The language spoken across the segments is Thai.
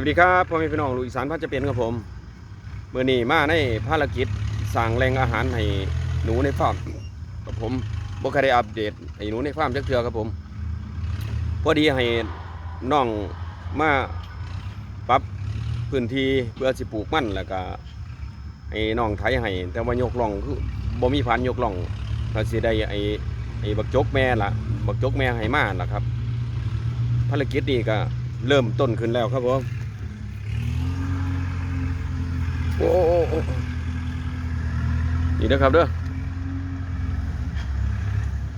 วัสดีครับพ่อแม่พี่น้องลูกอีสานพันจะเป็นครับผมเมื่อนี้มาในภารกิจสั่งแรงอาหารให้หนูในฟาร์มกับผมบ่เคยได้อัปเดตให้หนูในฟาร์มจักเทือครับผม พอดีให้น้องมาปรับพื้นที่เพื่อสิปลูกมันแล้วก็ให้น้องไถให้แต่ว่ายกล่องคือบ่มีพันยกล่องก็สิได้ไอ้ไอ้บักจกแม่ล่ะบักจกแม่ให้มาล่ะครับ ภารกิจนี้ก็เริ่มต้นขึ้นแล้วครับผม โอ้โอ้โอ้โอ้นี่นะครับเด้อ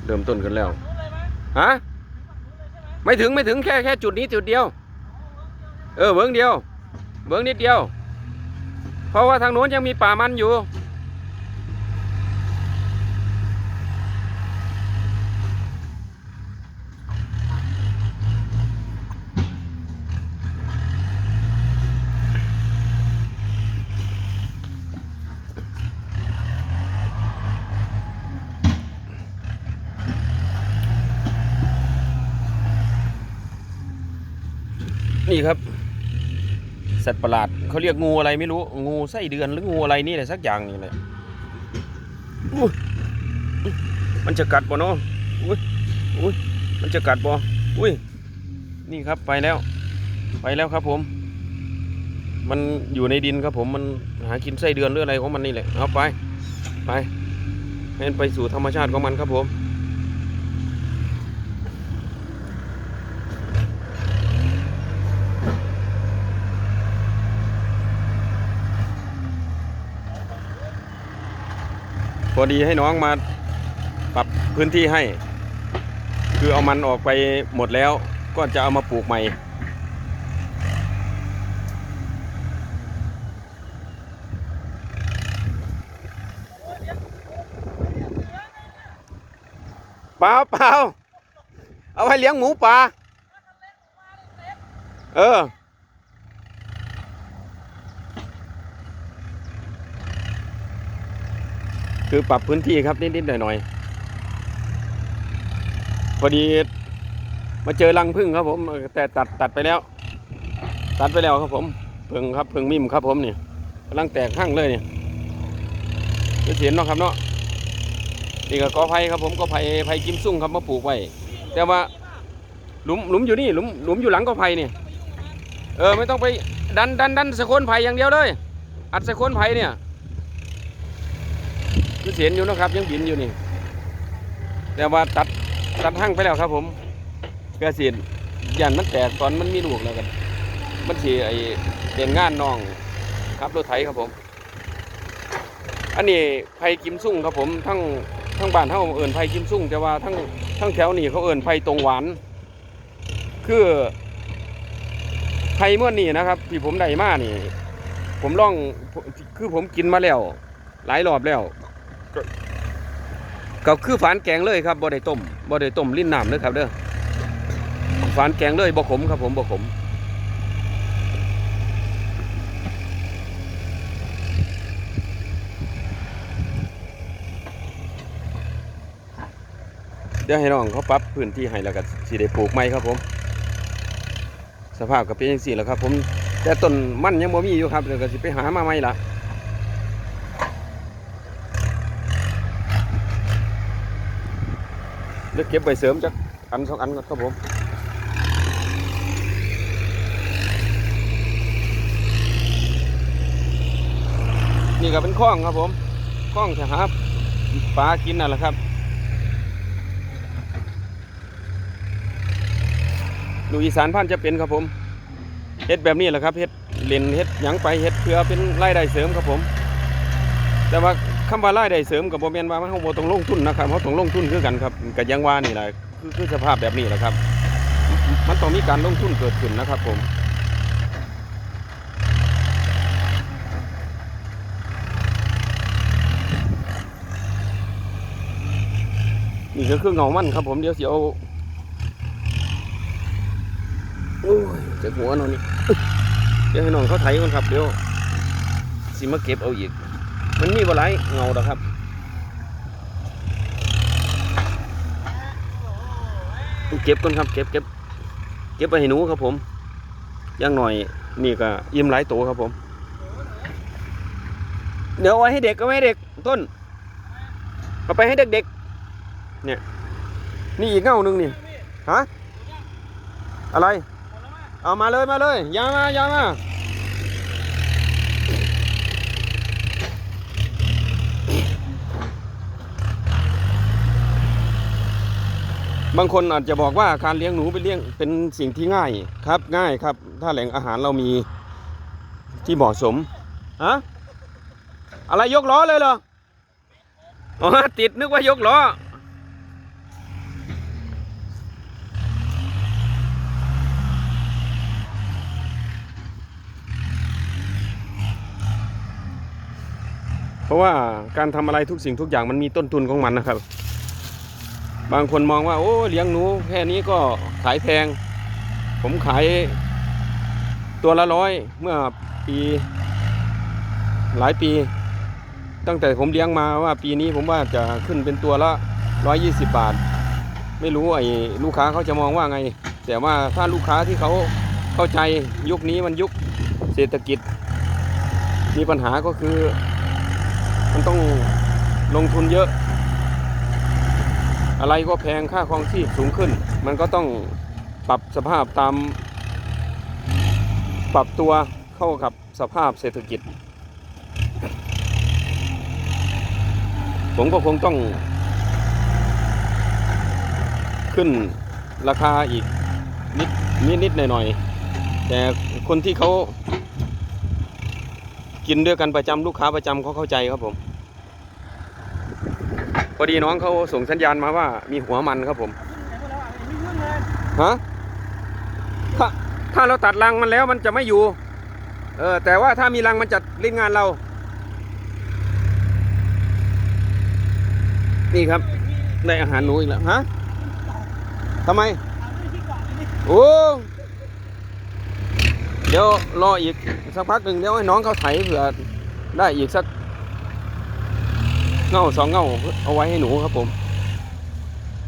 เริ่มต้นกันแล้วฮะไม่ถึงไม่ถึงแค่แค่จุดนี้จุดเดียว เออเบิ้งเดียว เบิ้งนิดเดียว เพราะว่าทางโน้นยังมีป่ามันอยู่ ครับ สัตว์ประหลาดเขาเรียกงูอะไรไม่รู้ งูไส้เดือนหรืองูอะไรนี่แหละสักอย่างนี่แหละมันจะกัดบ่เนาะอุ้ยอุ้ยมันจะกัดบ่อุ้ย นี่ครับไปแล้ว ไปแล้วครับผม มันอยู่ในดินครับผม มันหากินไส้เดือนหรืออะไรของมันนี่แหละ เอาไป ไปให้มันไปสู่ธรรมชาติของมันครับผม อดีให้น้องมาปรับพื้นที่ให้ คือเอามันออกไปหมดแล้ว ก็จะเอามาปลูกใหม่ เปล่าเปล่าเอาให้เลี้ยงหมูป่าเออ คือปรับพื้นที่ครับนิดๆหน่อยๆพอดีมาเจอรังพึ่งครับผม แต่ตัดตัดไปแล้ว ตัดไปแล้วครับผมเพิ่งครับเพิ่งมิมครับผมนี่กำลังแตกหั่งเลยเนี่ยเสียนเนาะครับเนาะนี่ก็กอไผ่ครับผมกอไผ่ไผ่กิมซุ่งครับมาปลูกไว้แต่ว่าหลุมหลุมอยู่นี่หลุมหลุมอยู่หลังกอไผ่นี่เออไม่ต้องไปดันดันดันสะโคนไผ่อย่างเดียวเลย อัดสะโคนไผ่เนี่ย เสียนอยู่นะครับยังบินอยู่นี่ แต่ว่าตัดตัดหั่งไปแล้วครับ ผมเพื่อเสียนยันมันแตกตอนมันมีลูกแล้วกันมันสีไอเด่นงานน้องครับรถไถครับผม อันนี้ไผ่กิมซุ่งครับผมทั้งทั้งบ้านเท่าเอิญไผ่กิมซุ่งแต่ว่าทั้งทั้งแถวนี้เขาเอิญไผ่ตรงหวาน คือไผ่เมื่อนี้นะครับ ที่ผมได้มานี่ ผมล่องคือผมกินมาแล้ว หลายรอบแล้ว ก็คือฝานแกงเลยครับบ่ได้ต้มบ่ได้ต้มลิ้นน้ำเลยครับเด้อฝานแกงเลยบ่ขมครับผมบ่ขมเดี๋ยวให้น้องเขาปรับพื้นที่ให้แล้วก็สิได้ปลูกใหม่ครับผม สภาพก็เป็นจังซี่แหละครับ ผมแต่ต้นมันยังบ่มีอยู่ครับเดี๋ยวก็สิไปหามาใหม่ละ ดี๋ยวเก็บไปเสริมจักอันสองอันก่อนครับผมนี่ก็เป็นคลองครับผมคลองจะหาปลากินนั่นแหละครับลูอีสานพันธุ์จะเป็นครับผมเฮ็ดแบบนี้แหละครับเฮ็ดเลนเฮ็ดหยังไปเฮ็ดเพื่อเป็นรายได้เสริมครับผม แต่ว่า คำว่ารายได้เสริมกับโมเมนว่ามันเขาบ่ต้องลงทุนนะครับเขาต้องลงทุนคือกันครับกับยังว่านี่แหละคือคือสภาพแบบนี้แหละครับ มันต้องมีการลงทุนเกิดขึ้นนะครับผมนี่ก็คือเงามันครับผมเดี๋ยวสิเอาโอ้ยจะหัวนอยนี่เดี๋ยวให้น้องเขาไถก่อนครับเดี๋ยวสิมาเก็บเอาอีก มันมีบ่หลายเงาดอครับเก็บก่อนครับเก็บเก็บเก็บไปให้หนูครับผมย่างหน่อยนี่ก็อิ่มหลายตัวครับผม เดี๋ยวเอาไว้ให้เด็กก็ไม่ให้เด็กต้นเอาไปให้เด็กๆเนี่ย นี่อีกเงาหนึ่งนี่ฮะอะไร เอามาเลยมาเลยยามา ยามา บางคนอาจจะบอกว่าการเลี้ยงหนูเป็นเลี้ยงเป็นสิ่งที่ง่ายครับง่ายครับ ถ้าแหล่งอาหารเรามีที่เหมาะสมฮะอะไรยกล้อเลยเหรออ๋อติดนึกว่ายกล้อเพราะว่าการทำอะไรทุกสิ่งทุกอย่างมันมีต้นทุนของมันนะครับ บางคนมองว่าโอ้เลี้ยงหนูแค่นี้ก็ขายแพง ผมขายตัวละร้อยเมื่อปีหลายปี ตั้งแต่ผมเลี้ยงมาว่าปีนี้ผมว่าจะขึ้นเป็นตัวละร้อยยี่สิบบาท ไม่รู้ไอ้ลูกค้าเขาจะมองว่าไง แต่ว่าถ้าลูกค้าที่เขาเข้าใจยุคนี้มันยุคเศรษฐกิจ มีปัญหาก็คือ มันต้องลงทุนเยอะ อะไรก็แพงค่าครองชีพสูงขึ้น มันก็ต้องปรับสภาพตาม ปรับตัวเข้ากับสภาพเศรษฐกิจ ผมก็คงต้อง ขึ้นราคาอีกนิดนิดนิดหน่อยหน่อยแต่คนที่เขากินด้วยกันประจำลูกค้าประจำเขาเข้าใจครับผม อดีน้องเขาส่งสัญญาณมาว่ามีหัวมันครับผมฮะถ้าถ้าเราตัดรังมันแล้วมันจะไม่อยู่ เออแต่ว่าถ้ามีรังมันจะเล่นงานเรา นี่ครับได้อาหารหนูอีกแล้วฮะทำไม โอ้เดี๋ยวรออีกสักพักหนึ่งเดี๋ยวให้น้องเขาไถเผื่อได้อีกสัก เง่าสองเง่าเอาไว้ให้หนูครับผม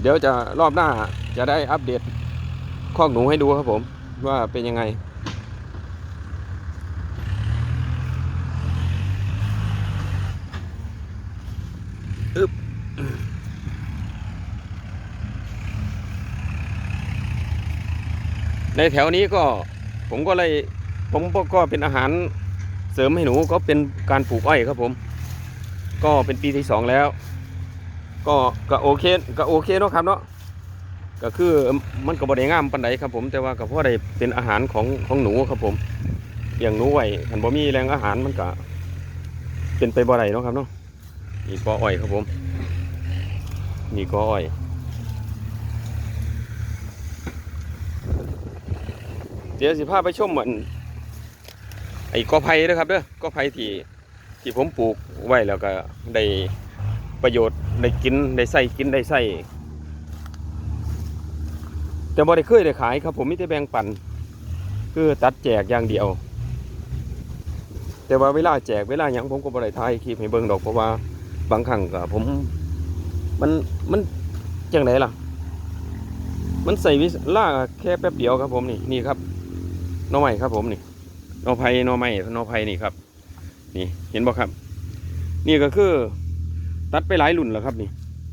เดี๋ยวจะรอบหน้าจะได้อัปเดตคอกหนูให้ดูครับผม ว่าเป็นยังไง อึบในแถวนี้ก็ผมก็เลยผมก็เป็นอาหารเสริมให้หนูก็เป็นการปลูกอ้อยครับผม ก็เป็นปีที่สองแล้ว ก็ก็โอเคก็โอเคเนาะครับเนาะก็คือมันก็บ่ได้งามปานใดครับผมแต่ว่าก็พอได้เป็นอาหารของของหนูครับผมเลี้ยงหนูไว้คันบ่มีแรงอาหารมันก็เป็นไปบ่ได้เนาะครับเนาะนี่กออ้อยครับผมนี่กออ้อยเดี๋ยวสิพาไปชมเหมันไอ้กอไผ่นะครับเด้อกอไผ่ที่ ที่ผมปลูกไว้แล้วก็ได้ประโยชน์ได้กินได้ใส่กินได้ใส่แต่บ่ได้เคยได้ขายครับ ผมไมแต่ได้แบ่งปันคือตัดแจกอย่างเดียว แต่ว่าเวลาแจกเวลาหยังผมก็บ่ได้ถ่ายคลิปให้เบิ่งดอกเพราะว่าบางครั้งก็ผมมันมันจังไดล่ะ มันใส่เวลาแค่แป๊บเดียวครับผมนี่นี่ครับน่อไม้ครับผมนี่นอไผ่น่อไม้หน่อไผ่นี่ครับ นี่เห็นบ่ครับ นี่ก็คือ ตัดไปหลายรุ่นแล้วครับนี่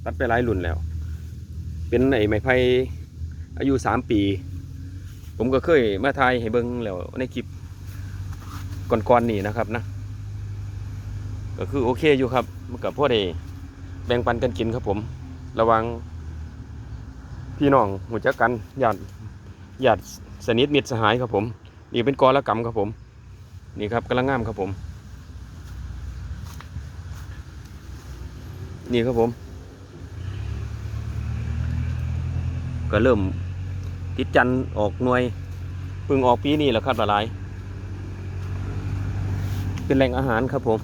ตัดไปหลายรุ่นแล้ว เป็นไอ้ไม้ไผ่อายุสามปี ผมก็เคยมาทายให้เบิ้งแล้วในคลิปก่อนๆนี่นะครับนะก็คือโอเคอยู่ครับมันกับพ่อได้แบ่งปันกันกินครับผม ระวังพี่น้องหูจักกันญาติญาติสนิทมิตรสหายครับผม นี่เป็นกอละกรรมครับผม นี่ครับกำลังงามครับผม นี่ครับผม ก็เริ่มติดจันออกหน่วยพิ่งออกปีนี้แหละครับละลาย เป็นแหล่งอาหารครับผม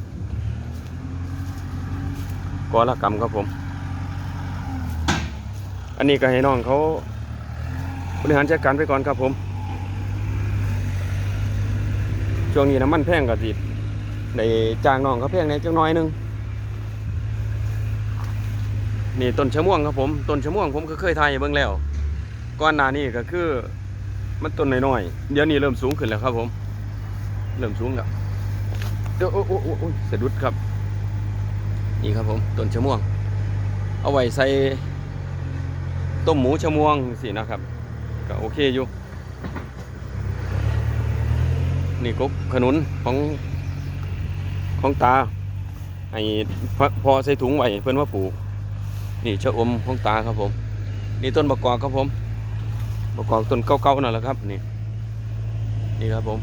กอละกรรมครับผม อันนี้ก็ให้น้องเขาบริหารจัดการไปก่อนครับผมช่วงนี้น้ำมันแพงก็ติดในจ้างน้องเขาแพงในจังน้อยนึง นี่ต้นชะม่วงครับผมต้นชะม่วงผมก็เคยทายเบิ่งแล้วก่อนหน้านี้ก็คือ มันต้นน้อยๆเดี๋ยวนี้เริ่มสูงขึ้นแล้วครับผม เริ่มสูงแล้วเดี๋ยวโอ้โอ้โอ้โอ้สะดุดครับ นี่ครับผมต้นชะม่วง เอาไว้ใส่ต้มหมูชะม่วงสินะครับ ก็โอเคอยู่ นี่กกขนุนของของตาให้พอพอใส่ถุงไว้เพื่อนว่าปลูก นี่ชะอมของตาครับผม นี่ต้นประกอบครับผมประกอบต้นเก่าๆนั่นแหละครับนี่นี่ครับผม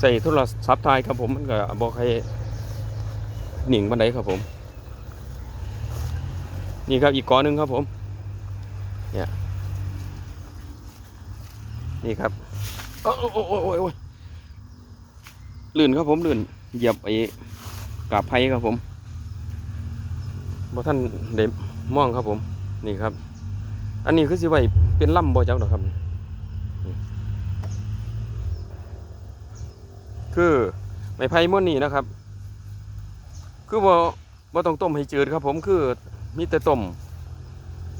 ใส่โทรศัพท์ถ่ายครับผมมันก็บอกให้หนิงบันไดครับผม นี่ครับอีกกอหนึ่งครับผมเนี่ยนี่ครับโอ้โอ้โอ้โอ้ ลื่นครับผมลื่นเหยียบไอ้กาบไผ่ครับผมบ่ท่านเด็มองครับผม นี่ครับ อันนี้คือสิไว้เป็นล่ำบ่เจ้าดอครับ คือไม้ไผ่ม้วนนี้นะครับ คือบ่บ่ต้องต้มให้จืดครับผมคือมีแต่ต้ม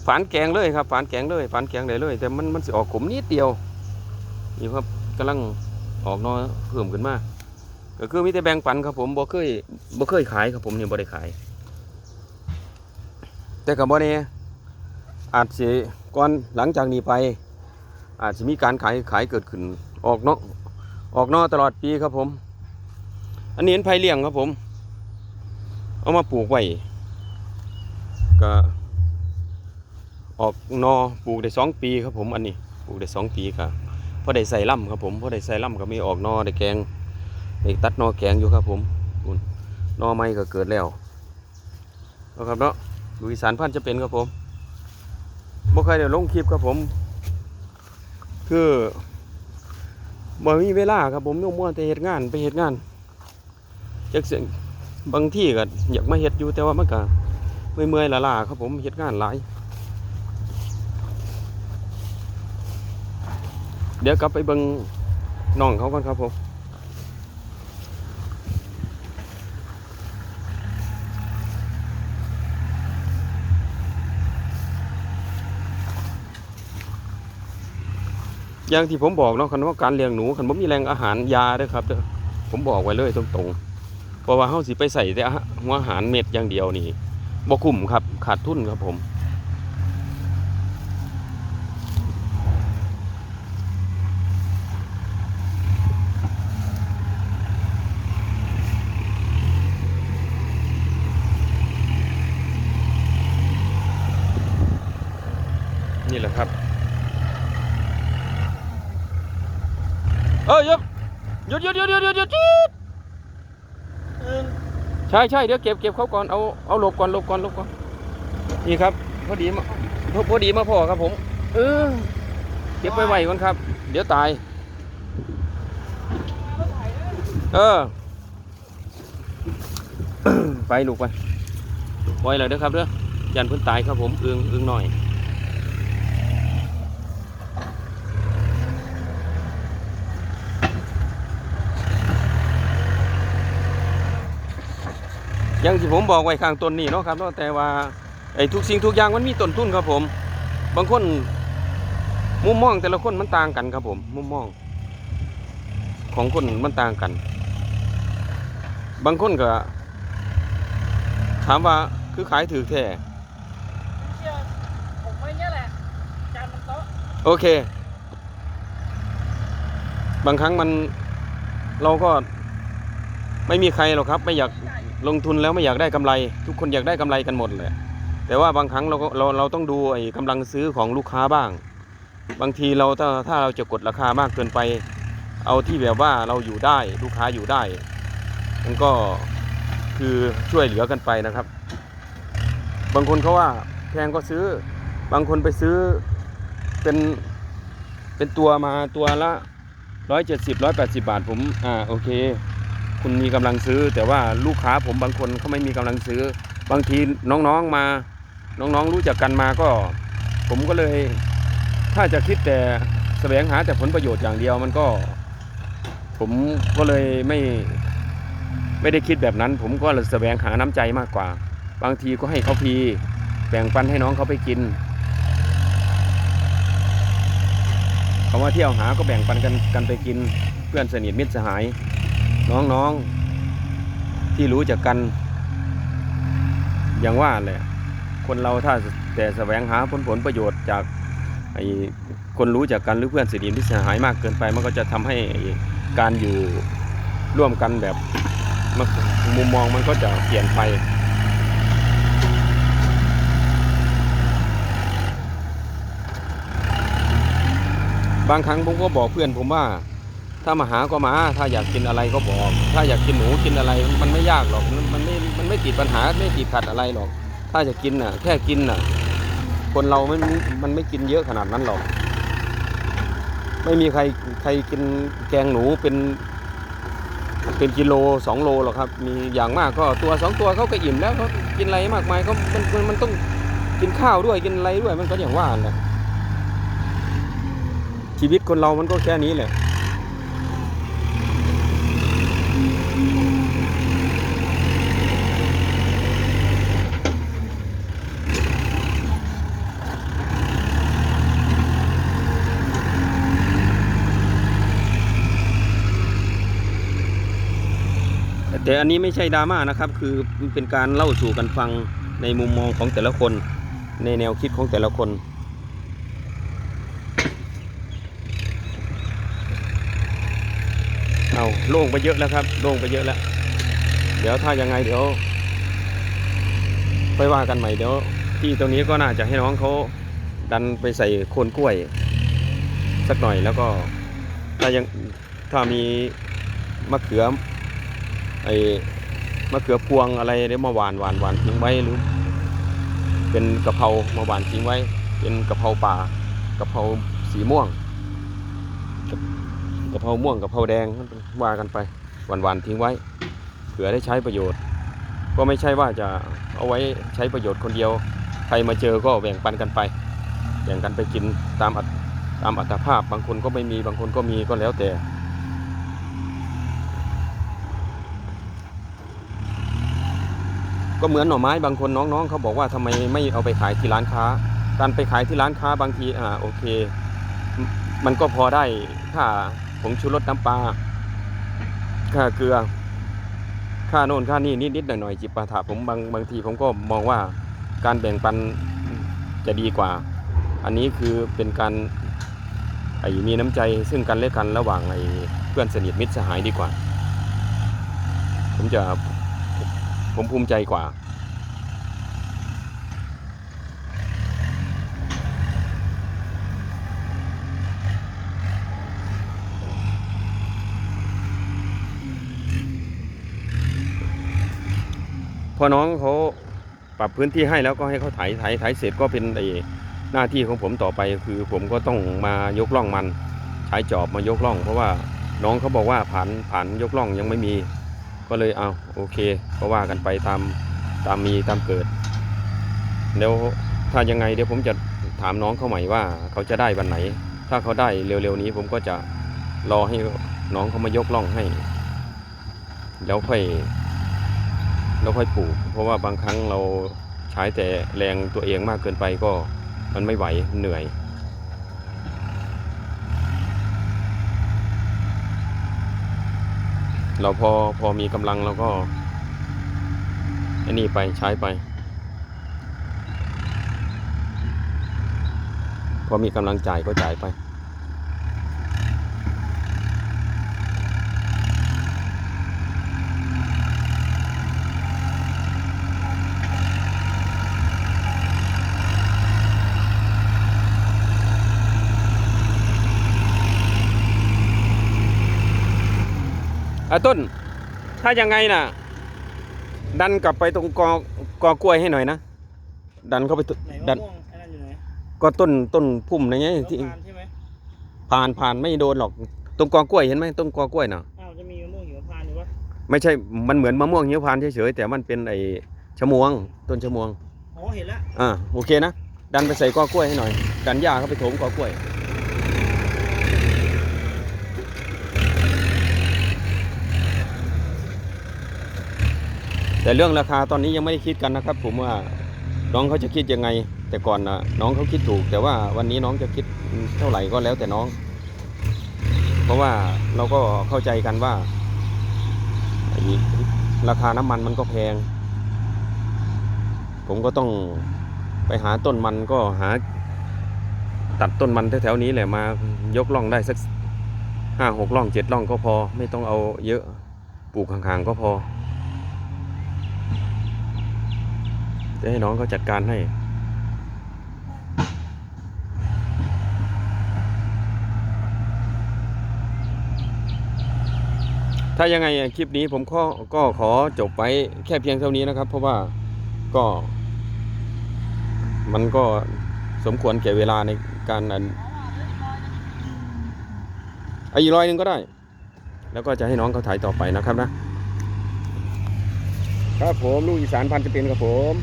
ฝานแกงเลยครับฝานแกงเลยฝานแกงได้เลย แต่มันมันสิออกขมนิดเดียวนี่ครับกำลังออกนอเพิ่มขึ้นมา ก็คือมีแต่แบ่งปันครับผมบ่เคยบ่เคยขายครับผมนี่บ่ได้ขาย แต่กับบ่แน่อาจสิก่อนหลังจากนี้ไป อาจจะมีการขายขายเกิดขึ้น ออกเนาะออกนอกตลอดปีครับผม อันนี้เป็นไผ่เลี้ยงครับผม เอามาปลูกไว้ก็ออกนอปลูกได้สองปีครับผมอันนี้ปลูกได้สองปีครับพอได้ใส่ล่ำครับผมพอได้ใส่ล่ำก็มีออกนอได้แกง ได้ตัดนอแกงอยู่ครับผมนอไม้ก็เกิดแล้วนะครับเนาะดูอีสานพันธ์จะเป็นครับผมบ่เคยได้ลงคลิปครับผม คือบ่มีเวลาครับผมมัวแต่เฮ็ดงานไปเฮ็ดงานจักเสียงบางที่ก็อยากมาเฮ็ดอยู่แต่ว่ามันก็เมื่อยๆล้าๆครับผมเฮ็ดงานหลายเดี๋ยวกลับไปเบิ่งน้องเขาก่อนครับผม อย่างที่ผมบอกเนาะคันว่าการเลี้ยงหนูคันบ่มีแรงอาหารยาด้วยครับเด้อผมบอกไว้เลยตรงๆเพราะว่าเฮาสิไปใส่แต่หารหัวอาหารเม็ดอย่างเดียวนี่บ่คุ้มครับขาดทุนครับผม นี่แหละครับ เอ้ยหยุดหยุดหยุดหยุดหยุดหยุดหยุด ใช่ใช่เดี๋ยวเก็บเก็บเขาก่อนเอาเอาหลบก่อนหลบก่อนหลบก่อนนี่ครับพอดีมาพอพอดีมาพอครับผม เออเก็บไปไว้ก่อนครับ เดี๋ยวตาย เออ ไปลูกไปปล่อยเลยเด้อครับเด้อยันเพิ่นตายครับผมอึงอึงหน่อย อย่างที่ผมบอกไว้ข้างต้นนี่เนาะครับเนาะแต่ว่าไอ้ทุกสิ่งทุกอย่างมันมีต้นทุนครับผม บางคนมุมมองแต่ละคนมันต่างกันครับผม มุมมอง ของคนมันต่างกัน บางคนก็ ถามว่าคือขายถือแท้เชื่อผมไว้เนี่ยแหละจานมันโต๊ะโอเค บางครั้งมันเราก็ไม่มีใครหรอกครับ ไม่อยาก ลงทุนแล้วไม่อยากได้กำไร ทุกคนอยากได้กำไรกันหมดเลย แต่ว่าบางครั้งเราก็เราเราต้องดูไอ้กำลังซื้อของลูกค้าบ้าง บางทีเราถ้าถ้าเราจะกดราคามากเกินไป เอาที่แบบว่าเราอยู่ได้ลูกค้าอยู่ได้ มันก็คือช่วยเหลือกันไปนะครับ บางคนเขาว่าแพงก็ซื้อ บางคนไปซื้อเป็นเป็นตัวมาตัวละร้อยเจ็ดสิบร้อยแปดสิบาทผมอ่าโอเค คุณมีกำลังซื้อ แต่ว่าลูกค้าผมบางคนเขาไม่มีกำลังซื้อ บางทีน้องๆมา น้องๆรู้จักกันมาก็ ผมก็เลย ถ้าจะคิดแต่แสวงหาแต่ผลประโยชน์อย่างเดียวมันก็ ผมก็เลยไม่ไม่ได้คิดแบบนั้น ผมก็เลยแสวงหาน้ำใจมากกว่า บางทีก็ให้เขาพีแบ่งปันให้น้องเขาไปกินคำว่าเที่ยวหาก็แบ่งปันกันกันไปกินเพื่อนสนิทมิตรสหาย น้องๆที่รู้จักกัน อย่างว่าแหละคนเราถ้าแต่แสวงหาผลผลประโยชน์จากไอ้คนรู้จักกันหรือเพื่อนสนิทมิตรสหายมากเกินไป มันก็จะทำให้การอยู่ร่วมกันแบบมมุมมองมันก็จะเปลี่ยนไปบางครั้งผมก็บอกเพื่อนผมว่า ถ้ามาหาก็มา ถ้าอยากกินอะไรก็บอก ถ้าอยากกินหนูกินอะไรมันไม่ยากหรอก มันไม่มันไม่ติดปัญหาไม่ติดขัดอะไรหรอก ถ้าจะกินน่ะ แค่กินน่ะ คนเรามันมันไม่กินเยอะขนาดนั้นหรอก ไม่มีใครใครกินแกงหนูเป็น เป็นกิโลสองโลหรอกครับ มีอย่างมากก็ตัวสองตัวเขาก็อิ่มแล้วเขากินอะไรมากมายเขามันมันมันต้องกินข้าวด้วยกินอะไรด้วยมันก็อย่างว่าแหละชีวิตคนเรามันก็แค่นี้แหละ แต่อันนี้ไม่ใช่ดราม่านะครับ คือเป็นการเล่าสู่กันฟังในมุมมองของแต่ละคน ในแนวคิดของแต่ละคน เอาโล่งไปเยอะแล้วครับ โล่งไปเยอะแล้ว เดี๋ยวถ้ายังไงเดี๋ยวไปว่ากันใหม่เดี๋ยวที่ตรงนี้ก็น่าจะให้น้องเขาดันไปใส่โคนกล้วย สักหน่อยแล้วก็ถ้ายังถ้ามีมะเขือ ไอ้มะเขือพวงอะไรเดี๋ยมาหวานหวานหวานทิ้งไว้หรือ เป็นกะเพรามาหวานทิ้งไว้ เป็นกะเพราป่ากะเพราสีม่วงกะเพราม่วงกะเพราแดงว่ากันไปหวานหวานทิ้งไว้เผื่อได้ใช้ประโยชน์ ก็ไม่ใช่ว่าจะเอาไว้ใช้ประโยชน์คนเดียวใครมาเจอก็แบ่งปันกันไปแบ่งกันไปกินตามอัตตามอัตภาพบางคนก็ไม่มีบางคนก็มีก็แล้วแต่ ก็เหมือนหน่อไม้บางคนน้องๆเขาบอกว่าทำไมไม่เอาไปขายที่ร้านค้า การไปขายที่ร้านค้าบางทีอ่าโอเค มันก็พอได้ค่าผงชูรสน้ำปลาค่าเกลือ ค่าโน่นค่านี่นิดๆหน่อยๆจิปาถะผมบางบางทีผมก็มองว่าการแบ่งปันจะดีกว่า อันนี้คือเป็นการไอ้มีน้ำใจซึ่งกันและกันระหว่างไอ้เพื่อนสนิทมิตรสหายดีกว่า ผมจะ ผมภูมิใจกว่า พอน้องเขาปรับพื้นที่ให้แล้วก็ให้เขาไถไถไถเสร็จก็เป็นไอหน้าที่ของผมต่อไปคือผมก็ต้องมายกล่องมัน ใช้จอบมายกล่อง เพราะว่าน้องเขาบอกว่าผ่านผ่านยกล่องยังไม่มี ก็เลยเอาโอเคก็ว่ากันไปตามตามมีตามเกิดแล้วถ้ายังไงเดี๋ยวผมจะถามน้องเขาใหม่ว่าเขาจะได้วันไหน ถ้าเขาได้เร็วๆนี้ผมก็จะรอให้น้องเขามายกล่องให้ แล้วค่อยแล้วค่อยปลูก เพราะว่าบางครั้งเราใช้แต่แรงตัวเองมากเกินไปก็มันไม่ไหวเหนื่อย เราพอพอมีกำลังเราก็อันนี้ไปใช้ไป พอมีกำลังจ่ายก็จ่ายไป อะต้น ถ้ายังไงน่ะ ดันกลับไปตรงกอกอกล้วยให้หน่อยนะ ดันเข้าไปตไหนดัมะนม่วงไอ้นั่นอยู่ไหนก็ต้นต้นพุ่มอะไรเงี้ยที่มะพร้าวใช่ไหมผ่านผ่านไม่โดนหรอก ตรงกอกล้วยเห็นไหมต้นกอกล้วยน่ะอ้าวจะมีมะม่วงหิมพานต์อยู่ปะไม่ใช่มันเหมือนมะม่วงหิมพานต์เฉยๆแต่มันเป็นไอ้ชะมวง ต้นชะมวงอ๋อเห็นแล้วอ่าโอเคนะดันไปใส่กอกล้วยให้หน่อย ดันหญ้าเข้าไปโถมกอกล้วย แต่เรื่องราคาตอนนี้ยังไม่ได้คิดกันนะครับ ผมว่าน้องเขาจะคิดยังไง แต่ก่อนนะน้องเขาคิดถูก แต่ว่าวันนี้น้องจะคิดเท่าไหร่ก็แล้วแต่น้อง เพราะว่าเราก็เข้าใจกันว่า ราคาน้ำมันมันก็แพง ผมก็ต้องไปหาต้นมันก็หา ตัดต้นมันแถวๆนี้แหละมายกล่องได้สักห้าหกล่องเจ็ดล่องก็พอ ไม่ต้องเอาเยอะปลูกห่างๆก็พอ จะให้น้องเขาจัดการให้ถ้ายังไงคลิปนี้ผมก็ก็ขอจบไปแค่เพียงเท่านี้นะครับ เพราะว่าก็ มันก็สมควรแก่เวลาในการอันอีกร้อยหนึ่งก็ได้ แล้วก็จะให้น้องเขาถ่ายต่อไปนะครับนะ ครับผมลูกอีสานพันจะเป็นครับผม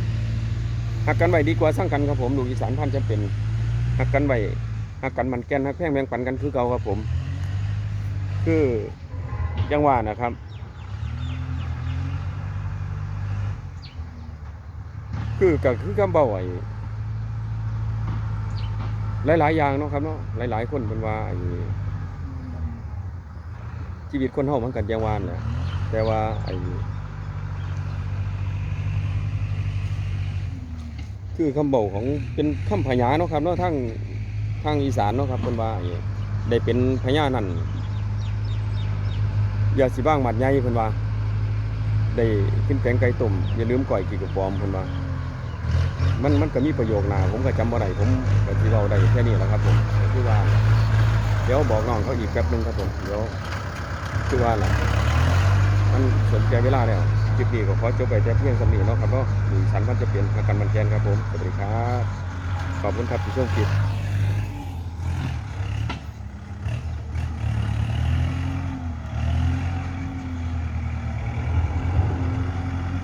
หักกันไว้ดีกว่าสร้างกันครับผมลูกอีสานพันจะเป็นหักกันไว้หักกันมันแกนหักแพงแบ่งปันกันคือเก่าครับผม คือยังว่านะครับคือก็คือคำเบาไอ้หลาย ๆ อย่างเนาะครับเนาะหลาย ๆ คนเป็นว่าไอ้ชีวิตคนเฮามันกันยังวานแหละแต่ว่าไอ้ คือคำเบาของเป็นคำพญาเนาะครับเนาะทางทางอีสานเนาะครับเป็นว่าได้เป็นพญานั่นอย่าสิบ้างหมัดใหญ่เพิ่นว่า ได้กินแกงไก่ต้มอย่าลืมก่อยกี่กระปอมเพิ่นว่า มันมันก็มีประโยคนาผมก็จำบ่ได้ผมก็ที่เราได้แค่นี้แหละครับผมคือว่า เดี๋ยวบอกน้องเขาอีกแป๊บนึงครับผมเดี๋ยวคือว่าล่ะมันสนใจเวลาแล้ว ลิปนี้ก็ขอจบไปแต่เพียงสำนีเนาะครับเนาะมีสันมันจะเปลี่ยนอาการมันแกนครับผม สวัสดีครับ ขอบคุณครับที่ชมคลิป